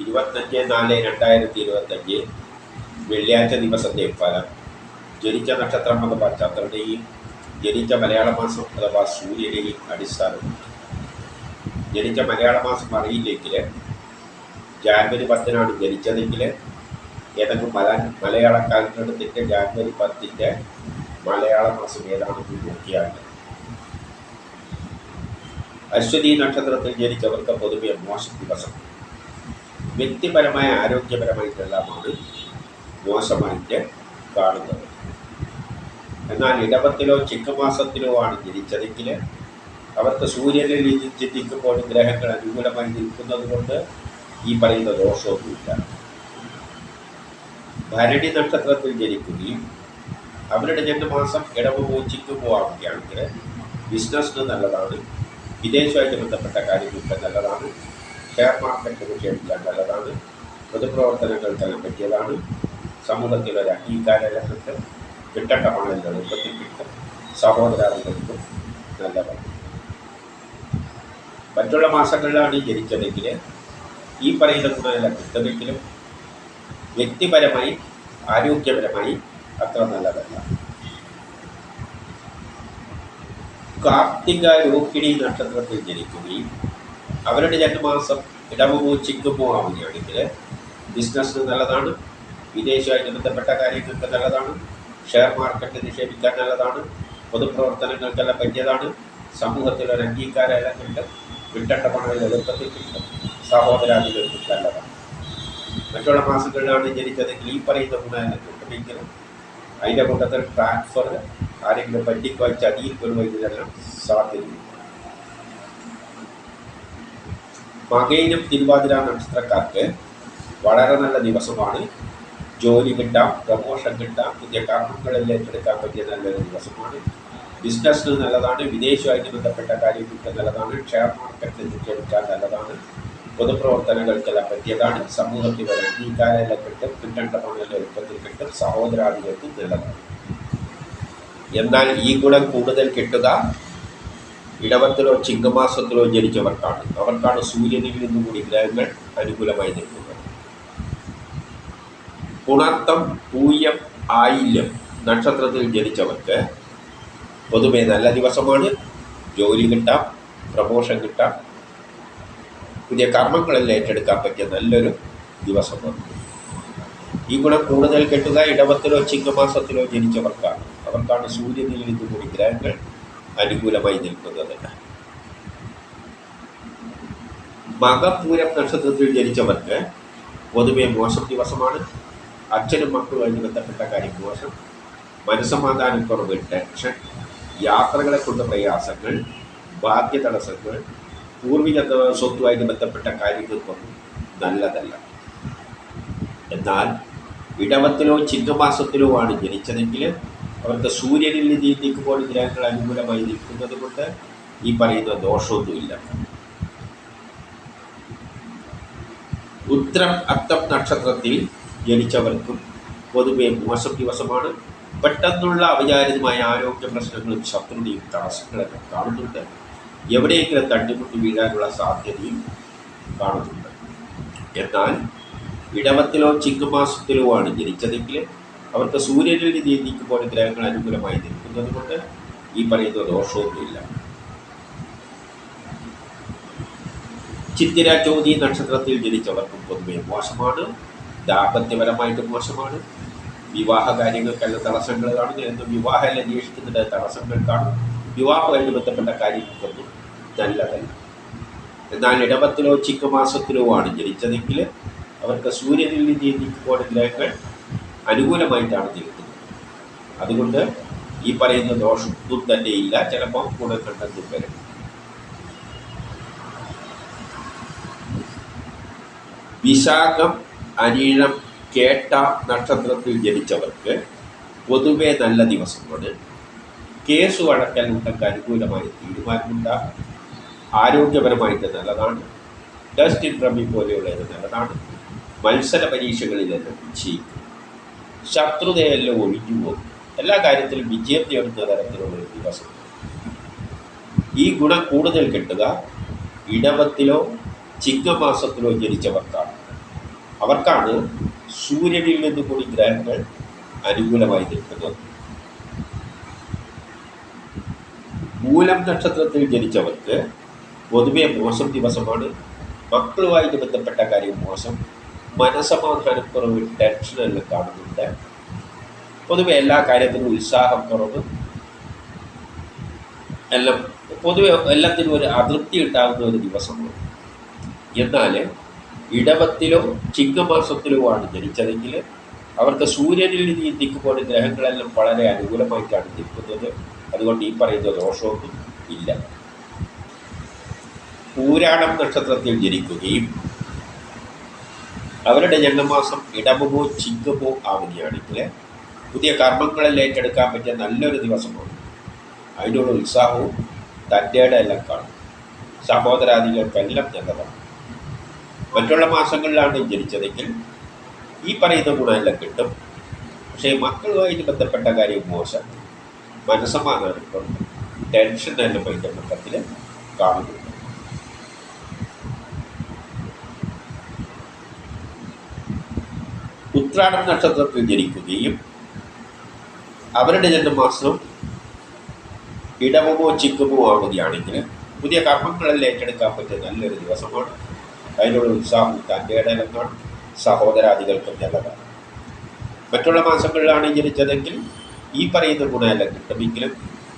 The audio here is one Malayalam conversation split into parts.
ഇരുപത്തഞ്ച് നാല് രണ്ടായിരത്തി ഇരുപത്തഞ്ച് വെള്ളിയാഴ്ച ദിവസത്തെ ഫലം ജനിച്ച നക്ഷത്രം അഥവാ ചന്ദ്രനെയും ജനിച്ച മലയാള മാസം അഥവാ സൂര്യനെയും അടിസ്ഥാനം ജനിച്ച മലയാള മാസം അറിയില്ലെങ്കിൽ ജാനുവരി പത്തിനാണ് ജനിച്ചതെങ്കിൽ ഏതെങ്കിലും മല മലയാള കാലഘട്ടത്തിന്റെ ജാനുവരി പത്തിന്റെ മലയാള മാസം ഏതാണെന്ന് നോക്കിയാൽ. അശ്വതി നക്ഷത്രത്തിൽ ജനിച്ചവർക്ക് പൊതുവെ മോശം ദിവസം വ്യക്തിപരമായ ആരോഗ്യപരമായിട്ടെല്ലാമാണ് മോശമായിട്ട് കാണുന്നത്. എന്നാൽ ഇടവത്തിലോ ചിക്കമാസത്തിലോ ആണ് ജനിച്ചതെങ്കിൽ അവർക്ക് സൂര്യനിൽ ചിന്തിക്കുമ്പോൾ ഗ്രഹങ്ങൾ അനുകൂലമായി നിൽക്കുന്നത് കൊണ്ട് ഈ പറയുന്ന ദോഷമൊന്നുമില്ല. ഭരണി നക്ഷത്രത്തിൽ ജനിക്കുകയും അവരുടെ ജന്മമാസം ഇടവ് ചിക്കുമോ ആവുകയാണെങ്കിൽ ബിസിനസ്സിന് നല്ലതാണ്. വിദേശമായിട്ട് ബന്ധപ്പെട്ട കാര്യങ്ങൾക്ക് നല്ലതാണ്. ഷെയർ മാർക്കറ്റ് നിക്ഷേപിക്കാൻ നല്ലതാണ് പൊതുപ്രവർത്തനങ്ങൾക്കെല്ലാം പറ്റിയതാണ് സമൂഹത്തിലെ ഒരു അംഗീകാരം കിട്ടട്ടമാണെന്ന് കിട്ടേണ്ട പണം എളുപ്പത്തിൽ കിട്ടും സഹോദരാദികൾക്കും നല്ലതാണ് മറ്റുള്ള മാസങ്ങളിലാണ് ജനിച്ചതെങ്കിൽ ഈ പറയുന്ന ഗുണമെല്ലാം കിട്ടുമെങ്കിലും വ്യക്തിപരമായി ആരോഗ്യപരമായി അത്ര നല്ലതല്ല. കാർത്തിക രോഹിണി നക്ഷത്രത്തിൽ ജനിക്കുകയും അവരുടെ രണ്ട് മാസം ഇടവമോ ചിക്കുമോ ആവുകയാണെങ്കിൽ ബിസിനസ്സിന് നല്ലതാണ് വിദേശമായിട്ട് ബന്ധപ്പെട്ട കാര്യങ്ങൾക്ക് നല്ലതാണ് ഷെയർ മാർക്കറ്റ് നിക്ഷേപിക്കാൻ നല്ലതാണ് പൊതുപ്രവർത്തനങ്ങൾക്കെല്ലാം പറ്റിയതാണ് സമൂഹത്തിൽ ഒരു അംഗീകാരം കിട്ടും കിട്ടേണ്ട പണം എളുപ്പത്തിൽ കിട്ടും സഹോദരാദികൾക്ക് നല്ലതാണ്. മറ്റുള്ള മാസങ്ങളിലാണ് ജനിച്ചതെങ്കിൽ ഈ പറയുന്ന ഗുണമെല്ലാം കിട്ടുമെങ്കിലും അതിന്റെ കൂട്ടത്തിൽ ട്രാൻസ്ഫർ ആരെങ്കിലും പറ്റിക്കുവച്ച് പെടുവോ ഇതിനെല്ലാം സാധ്യതയുണ്ട്. മകയിലും തിരുവാതിര നക്ഷത്രക്കാർക്ക് വളരെ നല്ല ദിവസമാണ്. ജോലി കിട്ടാം പ്രമോഷൻ കിട്ടാം പുതിയ കർമ്മങ്ങളിൽ ഏറ്റെടുക്കാൻ പറ്റിയ നല്ലൊരു ദിവസമാണ്. ബിസിനസ്സിന് നല്ലതാണ് വിദേശമായിട്ട് ബന്ധപ്പെട്ട കാര്യങ്ങൾക്ക് നല്ലതാണ് ഷെയർ മാർക്കറ്റിൽ നിക്ഷേപിക്കാൻ നല്ലതാണ് പൊതുപ്രവർത്തനങ്ങൾക്കെല്ലാം പറ്റിയതാണ് സമൂഹത്തിൽ വരെ അംഗീകാരമെല്ലാം കിട്ടും കിട്ടേണ്ട പണമെല്ലാം എളുപ്പത്തിൽ കിട്ടും സഹോദരാദികൾക്കും നല്ലതാണ്. എന്നാൽ ഈ ഗുണം കൂടുതൽ കിട്ടുക ഇടവത്തിലോ ചിങ്ങമാസത്തിലോ ജനിച്ചവർക്കാണ്. അവർക്കാണ് സൂര്യനിൽ നിന്നും കൂടി ഗ്രഹങ്ങൾ അനുകൂലമായി നിൽക്കുന്നത്. പുണർത്തം പൂയം ആയില്യം നക്ഷത്രത്തിൽ ജനിച്ചവർക്ക് പൊതുവെ നല്ല ദിവസമാണ്. ജോലി കിട്ടാം പ്രമോഷൻ കിട്ടാം. പുതിയ കർമ്മങ്ങളെല്ലാം ഏറ്റെടുക്കാൻ പറ്റിയ നല്ലൊരു ദിവസമാണ്. ഈ ഗുണം കൂടുതൽ കെട്ടുക ഇടവത്തിലോ ചിങ്ങമാസത്തിലോ ജനിച്ചവർക്കാണ്. അവർക്കാണ് സൂര്യനിൽ നിന്നും കൂടി ഗ്രഹങ്ങൾ അനുകൂലമായി നിൽക്കുന്നത് മകപൂരം നക്ഷത്രത്തിൽ ജനിച്ചവർക്ക് പൊതുവെ മോശം ദിവസമാണ്. അച്ഛനും മക്കളുമായി ബന്ധപ്പെട്ട കാര്യം മോശം. മനസ്സമാധാനം കുറവ് ടെൻഷൻ യാത്രകളെ കൊണ്ട് പ്രയാസങ്ങൾ ഭാഗ്യ തടസ്സങ്ങൾ പൂർവിക സ്വത്തുമായിട്ട് ബന്ധപ്പെട്ട കാര്യങ്ങൾക്കൊന്നും നല്ലതല്ല. എന്നാൽ ഇടവത്തിലോ ചിങ്ങമാസത്തിലോ ആണ് ജനിച്ചതെങ്കിൽ അവർക്ക് സൂര്യനിൽ നീന്തിക്കുമ്പോൾ ഗ്രഹങ്ങൾ അനുകൂലമായി നിൽക്കുന്നത് കൊണ്ട് ഈ പറയുന്ന ദോഷമൊന്നുമില്ല. ഉത്തരം അത്തം നക്ഷത്രത്തിൽ ജനിച്ചവർക്കും പൊതുവെ മോശം ദിവസമാണ്. പെട്ടെന്നുള്ള അവിചാരിതമായ ആരോഗ്യ പ്രശ്നങ്ങളും ശത്രുതയും തടസ്സങ്ങളൊക്കെ കാണുന്നുണ്ട്. എവിടെയെങ്കിലും തട്ടിമുട്ടി വീഴാനുള്ള സാധ്യതയും കാണുന്നുണ്ട്. എന്നാൽ ഇടവത്തിലോ ചിങ്ങമാസത്തിലോ ആണ് ജനിച്ചതെങ്കിൽ അവർക്ക് സൂര്യനിൽ നീന്തിക്കുമ്പോൾ ഗ്രഹങ്ങൾ അനുകൂലമായി നിൽക്കുന്നത് കൊണ്ട് ഈ പറയുന്ന ദോഷമൊന്നുമില്ല. ചിത്തിര ചോതി നക്ഷത്രത്തിൽ ജനിച്ചവർക്കും പൊതുവെ മോശമാണ്. ദാമ്പത്യപരമായിട്ട് മോശമാണ്. വിവാഹ കാര്യങ്ങൾക്കെല്ലാം തടസ്സങ്ങൾ കാണുന്നു എന്ന് വിവാഹം അന്വേഷിക്കുന്നതിന്റെ തടസ്സങ്ങൾ കാണും. വിവാഹമായിട്ട് ബന്ധപ്പെട്ട കാര്യങ്ങൾക്കൊന്നും നല്ലതല്ല. എന്നാൽ ഇടവത്തിലോ ചിക്കമാസത്തിലോ ആണ് ജനിച്ചതെങ്കിൽ അവർക്ക് സൂര്യനിൽ നിന്ന് നീന്തിക്കുമ്പോൾ ഗ്രഹങ്ങൾ അനുകൂലമായിട്ടാണ് നിൽക്കുന്നത്. അതുകൊണ്ട് ഈ പറയുന്ന ദോഷത്തും തന്നെ ഇല്ല. ചിലപ്പോൾ കൂടെ കണ്ടെത്തും വരും. വിശാഖം അനീഴം കേട്ട നക്ഷത്രത്തിൽ ജനിച്ചവർക്ക് പൊതുവെ നല്ല ദിവസമാണ്. കേസ് വഴക്കൽ ഉണ്ടെങ്കിൽ അനുകൂലമായ തീരുമാനമുണ്ടാകും ആരോഗ്യപരമായിട്ട് നല്ലതാണ്. ടെസ്റ്റ് ഇൻട്രമി പോലെയുള്ളത് നല്ലതാണ്. മത്സര പരീക്ഷകളിലെല്ലാം വിജയിക്കും ശത്രുതയെല്ലാം ഒഴിഞ്ഞു പോകും എല്ലാ കാര്യത്തിലും വിജയം നേടുന്ന തരത്തിലുള്ള ഒരു ദിവസം. ഈ ഗുണം കൂടുതൽ കിട്ടുക ഇടവത്തിലോ ചിങ്ങമാസത്തിലോ ജനിച്ചവർക്കാണ്. അവർക്കാണ് സൂര്യനിൽ നിന്ന് കൂടി ഗ്രഹങ്ങൾ അനുകൂലമായി നിൽക്കുന്നത്. മൂലം നക്ഷത്രത്തിൽ ജനിച്ചവർക്ക് പൊതുവെ മോശം ദിവസമാണ്. മക്കളുമായിട്ട് ബന്ധപ്പെട്ട കാര്യം മോശം. മനസമാധാനക്കുറവ് ടെൻഷനെല്ലാം കാണുന്നുണ്ട്. പൊതുവെ എല്ലാ കാര്യത്തിനും ഉത്സാഹം കുറവ് എല്ലാം പൊതുവെ എല്ലാത്തിനും ഒരു അതൃപ്തി ഉണ്ടാകുന്ന ഒരു ദിവസമാണ്. എന്നാൽ ഇടവത്തിലോ ചിങ്ങമാസത്തിലോ ആണ് ജനിച്ചതെങ്കിൽ അവർക്ക് സൂര്യനിൽ നിന്ന് നിൽക്കുമ്പോൾ ഗ്രഹങ്ങളെല്ലാം വളരെ അനുകൂലമായിട്ടാണ് നിൽക്കുന്നത്. അതുകൊണ്ട് ഈ പറയുന്ന ദോഷമൊന്നും ഇല്ല. പൂരാടം നക്ഷത്രത്തിൽ ജനിക്കുകയും അവരുടെ ജന്മമാസം ഇടവുമോ ചിങ്ങമോ ആവുകയാണെങ്കിൽ പുതിയ കർമ്മങ്ങളിൽ ഏറ്റെടുക്കാൻ പറ്റിയ നല്ലൊരു ദിവസമാണ്. അതിനുള്ള ഉത്സാഹവും തന്റെയുടെ എല്ലാം കാണും. സഹോദരാദികൾക്കെല്ലാം നല്ലതാണ് മറ്റുള്ള മാസങ്ങളിലാണ് ജനിച്ചതെങ്കിൽ ഈ പറയുന്ന ഗുണമെല്ലാം കിട്ടും. പക്ഷേ മക്കളുമായിട്ട് ബന്ധപ്പെട്ട കാര്യം മോശം. മനസ്സമാധാനം ടെൻഷൻ എല്ലാം അതിന്റെ മൊത്തത്തിൽ കാണുന്നുണ്ട്. ഉത്രാടം നക്ഷത്രത്തിൽ ജനിക്കുകയും അവരുടെ ജന്മമാസം ഇടവമോ ചിക്കുമോ ആവുകയാണെങ്കിൽ പുതിയ കർമ്മങ്ങളിൽ ഏറ്റെടുക്കാൻ പറ്റിയ നല്ലൊരു ദിവസമാണ്. അതിനുള്ള ഉത്സാഹം തന്റെ ഇടയിലെന്നാണ് സഹോദരാദികൾക്കും നല്ലതാണ്. മറ്റുള്ള മാസങ്ങളിലാണ് ജനിച്ചതെങ്കിൽ ഈ പറയുന്ന ഗുണമെല്ലാം കിട്ടുമെങ്കിലും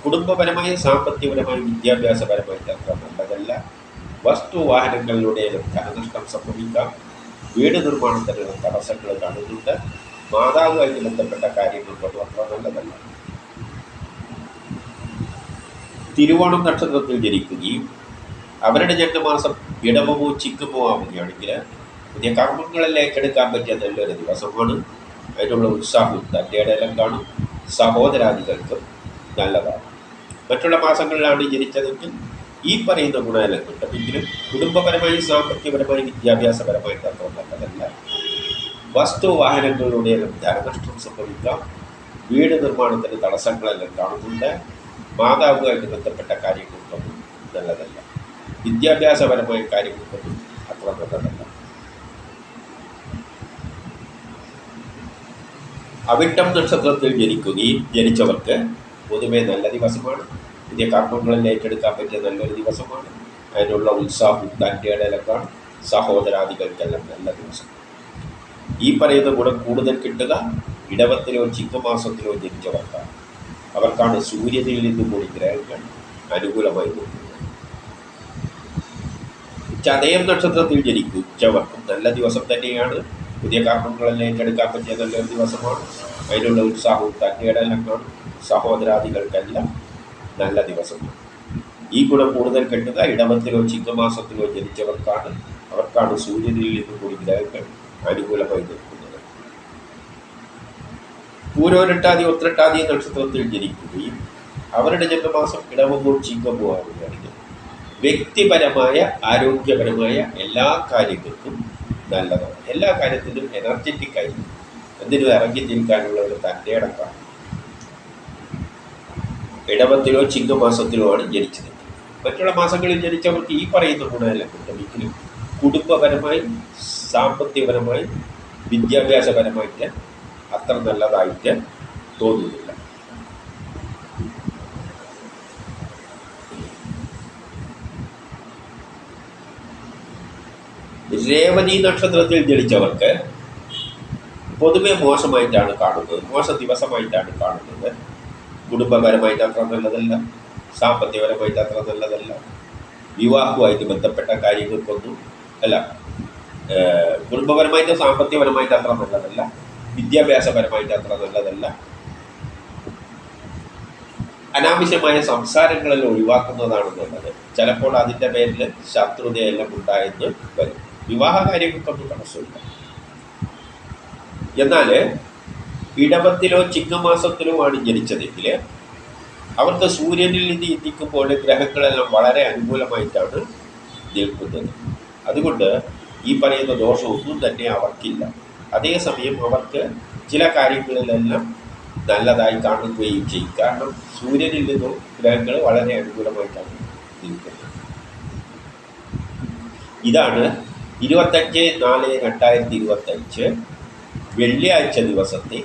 കുടുംബപരമായ സാമ്പത്തികപരമായ വിദ്യാഭ്യാസപരമായിട്ട് അത്ര നല്ലതല്ല. വസ്തു വാഹനങ്ങളിലൂടെ ധനനഷ്ടം സംഭവിക്കാം. വീട് നിർമ്മാണത്തിനുള്ള തടസ്സങ്ങൾ കാണുന്നുണ്ട്. മാതാവുമായി ബന്ധപ്പെട്ട കാര്യങ്ങൾക്കൊന്നും അത്ര നല്ലതല്ല. തിരുവോണം നക്ഷത്രത്തിൽ ജനിക്കുകയും അവരുടെ ജന്മമാസം ഇടവമോ ചിക്കുമോ ആവുകയാണെങ്കിൽ പുതിയ കർമ്മങ്ങളെല്ലാം ഏറ്റെടുക്കാൻ പറ്റിയ നല്ലൊരു ദിവസമാണ്. അതിനുള്ള ഉത്സാഹവും തന്റെ ഇടയിലും കാണും. സഹോദരാദികൾക്കും നല്ലതാണ്. മറ്റുള്ള മാസങ്ങളിലാണ് ജനിച്ചതെങ്കിൽ ഈ പറയുന്ന ഗുണനിലക്കുണ്ട് കിട്ടുമെങ്കിലും കുടുംബപരമായി സാമ്പത്തികപരമായി വിദ്യാഭ്യാസപരമായിട്ട് അത്ര വസ്തു വാഹനങ്ങളിലൂടെയെല്ലാം ധനനഷ്ടം സംഭവിക്കാം. വീട് നിർമ്മാണത്തിന് തടസ്സങ്ങളെല്ലാം കാണുന്നുണ്ട്. മാതാവുമായിട്ട് ബന്ധപ്പെട്ട കാര്യങ്ങൾക്കൊന്നും നല്ലതല്ല. വിദ്യാഭ്യാസപരമായ കാര്യങ്ങൾക്കൊന്നും അത്ര നല്ലതല്ല. അവിട്ടം നക്ഷത്രത്തിൽ ജനിക്കുകയും ജനിച്ചവർക്ക് പൊതുവേ നല്ല ദിവസമാണ്. പുതിയ കർമ്മങ്ങളിൽ ഏറ്റെടുക്കാൻ പറ്റിയ നല്ലൊരു ദിവസമാണ്. അതിനുള്ള ഉത്സാഹവും തന്റെ ഇടയിലൊക്കെയാണ് സഹോദരാദികൾക്കെല്ലാം നല്ല ദിവസം. ഈ പറയുന്ന ഗുണം കൂടുതൽ കിട്ടുക ഇടവത്തിലോ ചിങ്ങമാസത്തിലോ ജനിച്ചവർക്കാണ്. അവർക്കാണ് സൂര്യനിൽ നിന്നും കൂടി ഗ്രഹങ്ങൾ അനുകൂലമായി പോകുന്നത്. ചതയം നക്ഷത്രത്തിൽ ജനിക്കും. ഉച്ചവർക്കും നല്ല ദിവസം തന്നെയാണ്. പുതിയ കർമ്മങ്ങളെല്ലാം ഏറ്റെടുക്കാൻ പറ്റിയ നല്ലൊരു ദിവസമാണ്. അതിനുള്ള ഉത്സാഹവും തന്റെ ഇടയിലൊക്കെ സഹോദരാദികൾക്കെല്ലാം നല്ല ദിവസം. ഈ ഗുണം കൂടുതൽ കിട്ടുക ഇടവത്തിലോ ചിങ്ങമാസത്തിലോ ജനിച്ചവർക്കാണ് അവർക്കാണ് സൂര്യനിൽ നിന്ന് കൂടി ഗ്രഹങ്ങൾ അനുകൂലമായി നിൽക്കുന്നത് പൂരോരട്ടാതി ഒത്രട്ടാതി നക്ഷത്രത്തിൽ ജനിക്കുകയും അവരുടെ ജന്മമാസം ഇടവമോ ചിങ്ങമോ ആവുകയാണെങ്കിൽ വ്യക്തിപരമായ ആരോഗ്യപരമായ എല്ലാ കാര്യങ്ങൾക്കും നല്ലതാണ്. എല്ലാ കാര്യത്തിലും എനർജറ്റിക് ആയി എന്തിനും ഇറങ്ങി ജീവിക്കാനുള്ള ഒരു തന്റെ അടക്കാണ് ഇടവത്തിലോ ചിങ്ങമാസത്തിലോ ആണ് ജനിച്ചത്. മറ്റുള്ള മാസങ്ങളിൽ ജനിച്ചവർക്ക് ഈ പറയുന്ന ഗുണമെല്ലാം. കിട്ടുമെങ്കിലും കുടുംബപരമായി സാമ്പത്തികപരമായി വിദ്യാഭ്യാസപരമായിട്ട് അത്ര നല്ലതായിട്ട് തോന്നുന്നില്ല. രേവതി നക്ഷത്രത്തിൽ ജനിച്ചവർക്ക് പൊതുവെ മോശമായിട്ടാണ് കാണുന്നത്. മോശ ദിവസമായിട്ടാണ് കാണുന്നത്. കുടുംബപരമായിട്ട് അത്ര നല്ലതല്ല. സാമ്പത്തികപരമായിട്ട് അത്ര നല്ലതല്ല. വിവാഹവുമായിട്ട് ബന്ധപ്പെട്ട കാര്യങ്ങൾക്കൊന്നും അല്ല കുടുംബപരമായിട്ട് സാമ്പത്തികപരമായിട്ട് അത്ര നല്ലതല്ല. വിദ്യാഭ്യാസപരമായിട്ട് അത്ര നല്ലതല്ല. അനാവശ്യമായ സംസാരങ്ങളിൽ ഒഴിവാക്കുന്നതാണ് നല്ലത് ചിലപ്പോൾ അതിന്റെ പേരിൽ ശത്രുതയെല്ലാം ഉണ്ടായെന്ന് വരും. വിവാഹ കാര്യങ്ങൾക്കൊന്നും തടസ്സമില്ല. എന്നാൽ ഇടവത്തിലോ ചിങ്ങമാസത്തിലോ ആണ് ജനിച്ചതെങ്കിൽ അവർക്ക് സൂര്യനിൽ നിന്ന് ഇന്ത്യക്കുമ്പോൾ ഗ്രഹങ്ങളെല്ലാം വളരെ അനുകൂലമായിട്ടാണ് നിൽക്കുന്നത്. അതുകൊണ്ട് ഈ പറയുന്ന ദോഷമൊന്നും തന്നെ അവർക്കില്ല. അതേസമയം അവർക്ക് ചില കാര്യങ്ങളിലെല്ലാം നല്ലതായി കാണുകയും ചെയ്യും. കാരണം സൂര്യനിൽ നിന്നും ഗ്രഹങ്ങൾ വളരെ അനുകൂലമായിട്ടാണ് നിൽക്കുന്നത്. ഇതാണ് ഇരുപത്തഞ്ച് നാല് രണ്ടായിരത്തി ഇരുപത്തഞ്ച് വെള്ളിയാഴ്ച ദിവസത്തെ